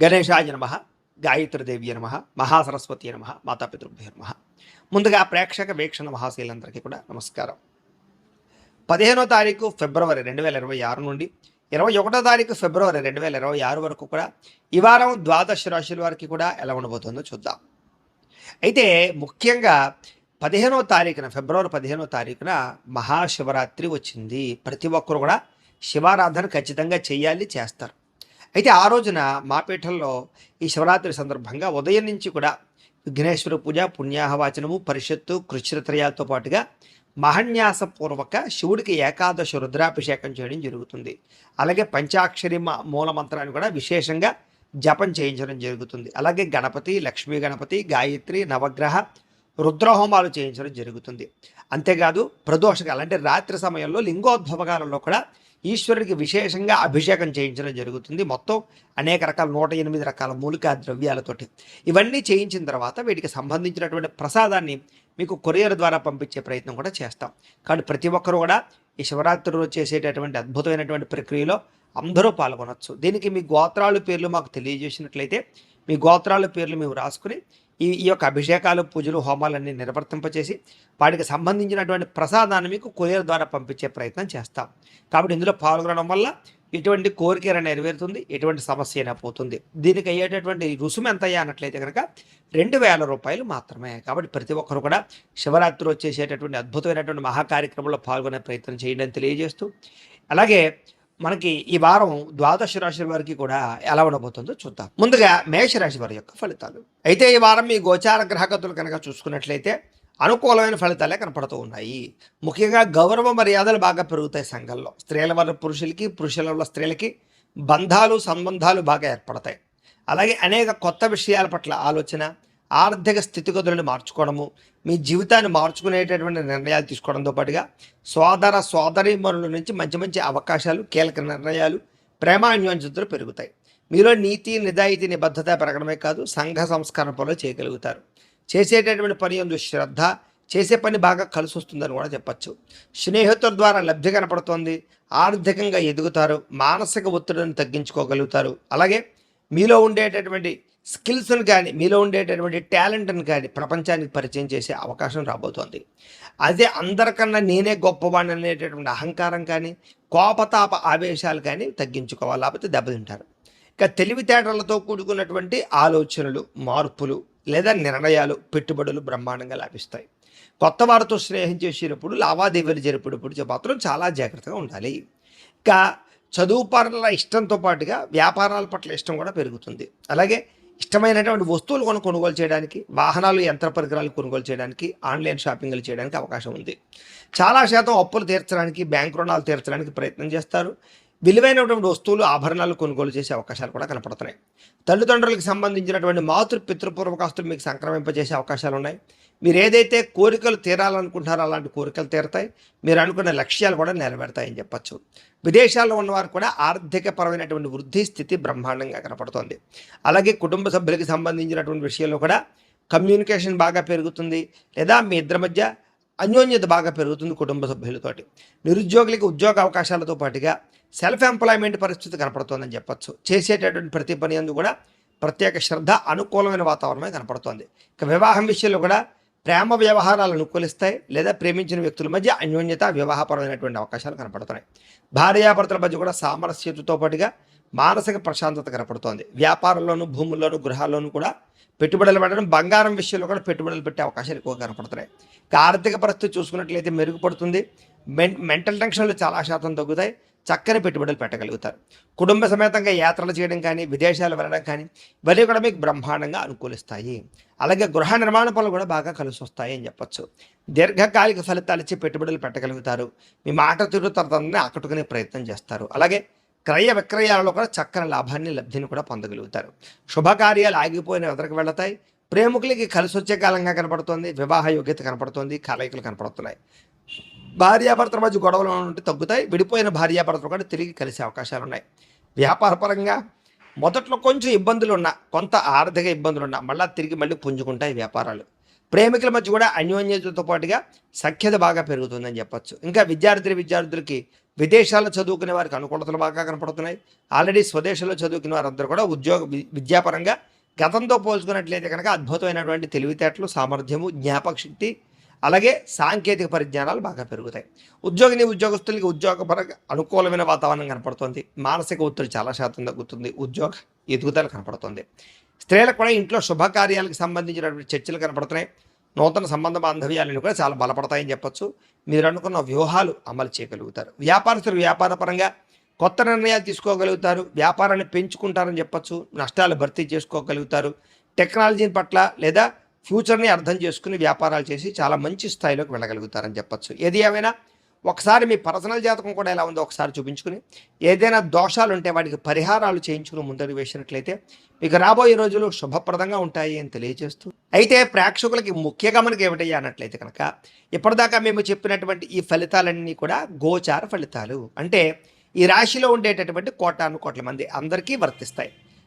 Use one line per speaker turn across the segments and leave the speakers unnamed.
గణేశాయ నమ గాయత్రిదేవి నమ మహాసరస్వతి నమ మాతాపితృభ్య నమ. ముందుగా ప్రేక్షక వీక్షణ మహాశీలందరికీ కూడా నమస్కారం. పదిహేనో తారీఖు ఫిబ్రవరి రెండు వేల ఇరవై ఆరు నుండి ఇరవై ఒకటో తారీఖు ఫిబ్రవరి రెండు వేల ఇరవై ఆరు వరకు కూడా ఈ వారం ద్వాదశ రాశుల వారికి కూడా ఎలా ఉండబోతుందో చూద్దాం. అయితే ముఖ్యంగా పదిహేనో తారీఖున ఫిబ్రవరి పదిహేనో తారీఖున మహాశివరాత్రి వచ్చింది. ప్రతి ఒక్కరు కూడా శివారాధన ఖచ్చితంగా చేయాలి చేస్తారు. అయితే ఆ రోజున మా ఈ శివరాత్రి సందర్భంగా ఉదయం నుంచి కూడా విఘ్నేశ్వర పూజ పుణ్యాహవాచనము పరిషత్తు కృష్ణత్రయాలతో పాటుగా మహన్యాసపూర్వక శివుడికి ఏకాదశ రుద్రాభిషేకం చేయడం జరుగుతుంది. అలాగే పంచాక్షరి మ- మూల మంత్రాన్ని కూడా విశేషంగా జపం చేయించడం జరుగుతుంది. అలాగే గణపతి లక్ష్మీ గణపతి గాయత్రి నవగ్రహ రుద్రహోమాలు చేయించడం జరుగుతుంది. అంతేకాదు ప్రదోషకాలు అంటే రాత్రి సమయంలో లింగోద్భవకాలంలో కూడా ఈశ్వరుడికి విశేషంగా అభిషేకం చేయించడం జరుగుతుంది. మొత్తం అనేక రకాల నూట ఎనిమిది రకాల మూలికా ద్రవ్యాలతోటి. ఇవన్నీ చేయించిన తర్వాత వీటికి సంబంధించినటువంటి ప్రసాదాన్ని మీకు కొరియర్ ద్వారా పంపించే ప్రయత్నం కూడా చేస్తాం. కానీ ప్రతి ఒక్కరు కూడా ఈ శివరాత్రి రోజు చేసేటటువంటి అద్భుతమైనటువంటి ప్రక్రియలో అందరూ పాల్గొనవచ్చు దీనికి మీ గోత్రాలు పేర్లు మాకు తెలియజేసినట్లయితే మీ గోత్రాల పేర్లు మేము రాసుకుని ఈ ఈ యొక్క అభిషేకాలు పూజలు హోమాలన్నీ నిర్వర్తింపచేసి వాటికి సంబంధించినటువంటి ప్రసాదాన్ని మీకు కొరియర్ ద్వారా పంపించే ప్రయత్నం చేస్తాం. కాబట్టి ఇందులో పాల్గొనడం వల్ల ఎటువంటి కోరిక నెరవేరుతుంది ఎటువంటి సమస్య అయినా పోతుంది. దీనికి అయ్యేటటువంటి రుసుము ఎంత అయ్యా అన్నట్లయితే కనుక రెండు వేల రూపాయలు మాత్రమే. కాబట్టి ప్రతి ఒక్కరు కూడా శివరాత్రి వచ్చేసేటటువంటి అద్భుతమైనటువంటి మహా కార్యక్రమంలో పాల్గొనే ప్రయత్నం చేయండి అని తెలియజేస్తూ అలాగే మనకి ఈ వారం ద్వాదశ రాశి వారికి కూడా ఎలా ఉండబోతుందో చూద్దాం. ముందుగా మేషరాశి వారి యొక్క ఫలితాలు. అయితే ఈ వారం మీ గోచార గ్రహగతులు కనుక చూసుకున్నట్లయితే అనుకూలమైన ఫలితాలే కనపడుతూ ఉన్నాయి. ముఖ్యంగా గౌరవ మర్యాదలు బాగా పెరుగుతాయి సంఘంలో. స్త్రీల వల్ల పురుషులకి పురుషుల వల్ల స్త్రీలకి బంధాలు సంబంధాలు బాగా ఏర్పడతాయి. అలాగే అనేక కొత్త విషయాల పట్ల ఆలోచన ఆర్థిక స్థితిగతులను మార్చుకోవడము మీ జీవితాన్ని మార్చుకునేటటువంటి నిర్ణయాలు తీసుకోవడంతో పాటుగా సోదర సోదరీమణుల నుంచి మంచి మంచి అవకాశాలు కీలక నిర్ణయాలు ప్రేమాన్యోన్యతలు పెరుగుతాయి. మీలో నీతి నిజాయితీ నిబద్ధత పెరగడమే కాదు సంఘ సంస్కరణ పనులు చేయగలుగుతారు. చేసేటటువంటి పని ఎందు శ్రద్ధ చేసే పని బాగా కలిసి వస్తుందని కూడా చెప్పచ్చు. స్నేహితుల ద్వారా లబ్ధి కనపడుతోంది ఆర్థికంగా ఎదుగుతారు మానసిక ఒత్తిడిని తగ్గించుకోగలుగుతారు. అలాగే మీలో ఉండేటటువంటి స్కిల్స్ని కానీ మీలో ఉండేటటువంటి టాలెంట్ని కానీ ప్రపంచానికి పరిచయం చేసే అవకాశం రాబోతోంది. అదే అందరికన్నా నేనే గొప్పవాడిని అనేటటువంటి అహంకారం కానీ కోపతాప ఆవేశాలు కానీ తగ్గించుకోవాలి లేకపోతే దెబ్బతింటారు. ఇక తెలివితేటలతో కూడుకున్నటువంటి ఆలోచనలు మార్పులు లేదా నిర్ణయాలు పెట్టుబడులు బ్రహ్మాండంగా లాభిస్తాయి. కొత్త వారితో స్నేహం చేసేటప్పుడు లావాదేవీలు జరిపేటప్పుడు మాత్రం చాలా జాగ్రత్తగా ఉండాలి. ఇంకా చదువు పట్ల ఇష్టంతో పాటుగా వ్యాపారాల పట్ల ఇష్టం కూడా పెరుగుతుంది. అలాగే ఇష్టమైనటువంటి వస్తువులు కొను కొనుగోలు చేయడానికి వాహనాలు యంత్ర పరికరాలు కొనుగోలు చేయడానికి ఆన్లైన్ షాపింగ్లు చేయడానికి అవకాశం ఉంది. చాలా శాతం అప్పులు తీర్చడానికి బ్యాంక్ రుణాలు తీర్చడానికి ప్రయత్నం చేస్తారు. విలువైనటువంటి వస్తువులు ఆభరణాలు కొనుగోలు చేసే అవకాశాలు కూడా కనపడుతున్నాయి. తల్లిదండ్రులకు సంబంధించినటువంటి మాతృ పితృపూర్వకాస్తులు మీకు సంక్రమింపజేసే అవకాశాలు ఉన్నాయి మీరు ఏదైతే కోరికలు తీరాలనుకుంటున్నారో అలాంటి కోరికలు తీరతాయి. మీరు అనుకున్న లక్ష్యాలు కూడా నెరవేరుతాయని చెప్పచ్చు. విదేశాల్లో ఉన్నవారు కూడా ఆర్థికపరమైనటువంటి వృద్ధి స్థితి బ్రహ్మాండంగా కనపడుతోంది. అలాగే కుటుంబ సభ్యులకి సంబంధించినటువంటి విషయంలో కూడా కమ్యూనికేషన్ బాగా పెరుగుతుంది. లేదా మీ ఇద్దరి మధ్య అన్యోన్యత బాగా పెరుగుతుంది కుటుంబ సభ్యులతోటి. నిరుద్యోగులకి ఉద్యోగ అవకాశాలతో పాటుగా సెల్ఫ్ ఎంప్లాయ్మెంట్ పరిస్థితి కనపడుతోందని చెప్పచ్చు. చేసేటటువంటి ప్రతి పని అందు కూడా ప్రత్యేక శ్రద్ధ అనుకూలమైన వాతావరణమే కనపడుతోంది. ఇక వివాహం విషయంలో కూడా ప్రేమ వ్యవహారాలను అనుకూలిస్తాయి లేదా ప్రేమించిన వ్యక్తుల మధ్య అన్యోన్యత వివాహపరమైనటువంటి అవకాశాలు కనపడుతున్నాయి. భార్యాభర్తల మధ్య కూడా సామరస్యతతో పాటుగా మానసిక ప్రశాంతత కనపడుతోంది. వ్యాపారంలోను భూముల్లోను గృహాల్లోనూ కూడా పెట్టుబడులు పెట్టడం బంగారం విషయంలో కూడా పెట్టుబడులు పెట్టే అవకాశాలు ఎక్కువ కనపడుతున్నాయి. ఆర్థిక పరిస్థితి చూసుకున్నట్లయితే మెరుగుపడుతుంది. మెన్ మెంటల్ టెన్షన్లు చాలా శాతం తగ్గుతాయి. చక్కని పెట్టుబడులు పెట్టగలుగుతారు. కుటుంబ సమేతంగా యాత్రలు చేయడం కానీ విదేశాలు వెళ్ళడం కానీ ఇవన్నీ కూడా మీకు బ్రహ్మాండంగా అనుకూలిస్తాయి. అలాగే గృహ నిర్మాణ పనులు కూడా బాగా కలిసి వస్తాయి అని చెప్పొచ్చు. దీర్ఘకాలిక ఫలితాలు ఇచ్చి పెట్టుబడులు పెట్టగలుగుతారు. మీ మాట తీరు తరతని ఆకట్టుకునే ప్రయత్నం చేస్తారు. అలాగే క్రయ విక్రయాలలో కూడా చక్కని లాభాన్ని లబ్ధిని కూడా పొందగలుగుతారు. శుభకార్యాలు ఆగిపోయిన ఎదురుకు వెళతాయి. ప్రేమికులకి కలిసి వచ్చే కాలంగా కనపడుతోంది. వివాహ యోగ్యత కనపడుతోంది. కలయికలు కనపడుతున్నాయి. భార్యాభర్తల మధ్య గొడవలు ఉంటే తగ్గుతాయి విడిపోయిన భార్యాభర్తలు కూడా తిరిగి కలిసే అవకాశాలు ఉన్నాయి వ్యాపారపరంగా మొదట్లో కొంచెం ఇబ్బందులు ఉన్నా కొంత ఆర్థిక ఇబ్బందులు ఉన్నా మళ్ళీ తిరిగి మళ్ళీ పుంజుకుంటాయి వ్యాపారాలు. ప్రేమికుల మధ్య కూడా అన్యోన్యతతో పాటుగా సఖ్యత బాగా పెరుగుతుందని చెప్పొచ్చు. ఇంకా విద్యార్థులు విద్యార్థులకి విదేశాల్లో చదువుకునే వారికి అనుకూలతలు బాగా కనపడుతున్నాయి. ఆల్రెడీ స్వదేశంలో చదువుకునే వారందరూ కూడా ఉద్యోగ విద్యాపరంగా గతంతో పోల్చుకున్నట్లయితే కనుక అద్భుతమైనటువంటి తెలివితేటలు సామర్థ్యము జ్ఞాపక శక్తి అలాగే సాంకేతిక పరిజ్ఞానాలు బాగా పెరుగుతాయి. ఉద్యోగిని ఉద్యోగస్తులకి ఉద్యోగపరంగా అనుకూలమైన వాతావరణం కనపడుతుంది. మానసిక ఒత్తిడి చాలా శాతం తగ్గుతుంది. ఉద్యోగ ఎదుగుదల కనపడుతుంది. స్త్రీలకు కూడా ఇంట్లో శుభకార్యాలకు సంబంధించినటువంటి చర్చలు కనపడుతున్నాయి. నూతన సంబంధ బాంధవ్యాలను కూడా చాలా బలపడతాయని చెప్పొచ్చు. మీరు అనుకున్న వ్యూహాలు అమలు చేయగలుగుతారు. వ్యాపారస్తులు వ్యాపారపరంగా కొత్త నిర్ణయాలు తీసుకోగలుగుతారు. వ్యాపారాన్ని పెంచుకుంటారని చెప్పొచ్చు. నష్టాలు భర్తీ చేసుకోగలుగుతారు. టెక్నాలజీ పట్ల లేదా ఫ్యూచర్ని అర్థం చేసుకుని వ్యాపారాలు చేసి చాలా మంచి స్థాయిలోకి వెళ్ళగలుగుతారని చెప్పొచ్చు. ఏది ఏమైనా ఒకసారి మీ పర్సనల్ జాతకం కూడా ఎలా ఉందో ఒకసారి చూపించుకుని ఏదైనా దోషాలు ఉంటే వాటికి పరిహారాలు చేయించుకుని ముందడుగు వేసినట్లయితే మీకు రాబోయే రోజులు శుభప్రదంగా ఉంటాయి అని తెలియజేస్తూ అయితే ప్రేక్షకులకి ముఖ్య గమనిక ఏమిటయ్యా అన్నట్లయితే కనుక ఇప్పటిదాకా మేము చెప్పినటువంటి ఈ ఫలితాలన్నీ కూడా గోచార ఫలితాలు. అంటే ఈ రాశిలో ఉండేటటువంటి కోటాను కోట్ల మంది అందరికీ వర్తిస్తాయి.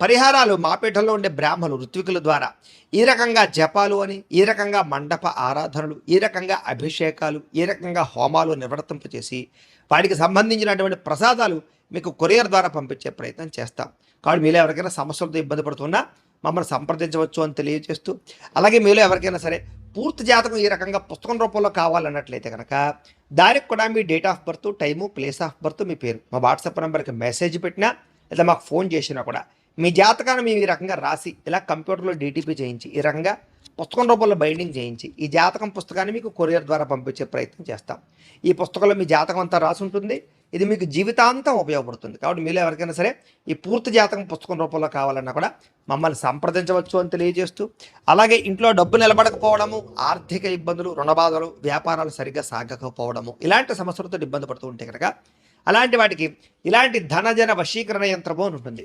పరిహారాలు మాపేటలో ఉండే బ్రాహ్మణులు ఋత్వికుల ద్వారా. ఈ రకంగా జపాలు అని ఈ రకంగా మండప ఆరాధనలు ఈ రకంగా అభిషేకాలు ఈ రకంగా హోమాలు నిర్వర్తింపచేసి వాటికి సంబంధించినటువంటి ప్రసాదాలు మీకు కొరియర్ ద్వారా పంపించే ప్రయత్నం చేస్తాం. కాబట్టి మీలో ఎవరికైనా సమస్యలతో ఇబ్బంది పడుతున్నా మమ్మల్ని సంప్రదించవచ్చు అని తెలియజేస్తూ అలాగే మీలో ఎవరికైనా సరే పూర్తి జాతకం ఈ రకంగా పుస్తకం రూపంలో కావాలన్నట్లయితే కనుక దానికి కూడా మీ date of birth time place of birth మీ పేరు. మా వాట్సాప్ నెంబర్కి మెసేజ్ పెట్టినా లేదా మాకు ఫోన్ చేసినా కూడా మీ జాతకాన్ని మేము ఈ రకంగా రాసి ఇలా కంప్యూటర్లో డీటీపీ చేయించి ఈ రకంగా పుస్తకం రూపంలో బైండింగ్ చేయించి ఈ జాతకం పుస్తకాన్ని మీకు కొరియర్ ద్వారా పంపించే ప్రయత్నం చేస్తాం. ఈ పుస్తకంలో మీ జాతకం అంతా రాసి ఉంటుంది. ఇది మీకు జీవితాంతం ఉపయోగపడుతుంది. కాబట్టి మీలో ఎవరికైనా సరే ఈ పూర్తి జాతకం పుస్తకం రూపంలో కావాలన్నా కూడా మమ్మల్ని సంప్రదించవచ్చు అని తెలియజేస్తూ అలాగే ఇంట్లో డబ్బు నిలబడకపోవడము ఆర్థిక ఇబ్బందులు రుణబాధలు వ్యాపారాలు సరిగ్గా సాగకపోవడము ఇలాంటి సమస్యలతో ఇబ్బంది పడుతూ ఉంటే కనుక అలాంటి వాటికి ఇలాంటి ధనజన వశీకరణ యంత్రము అని ఉంటుంది.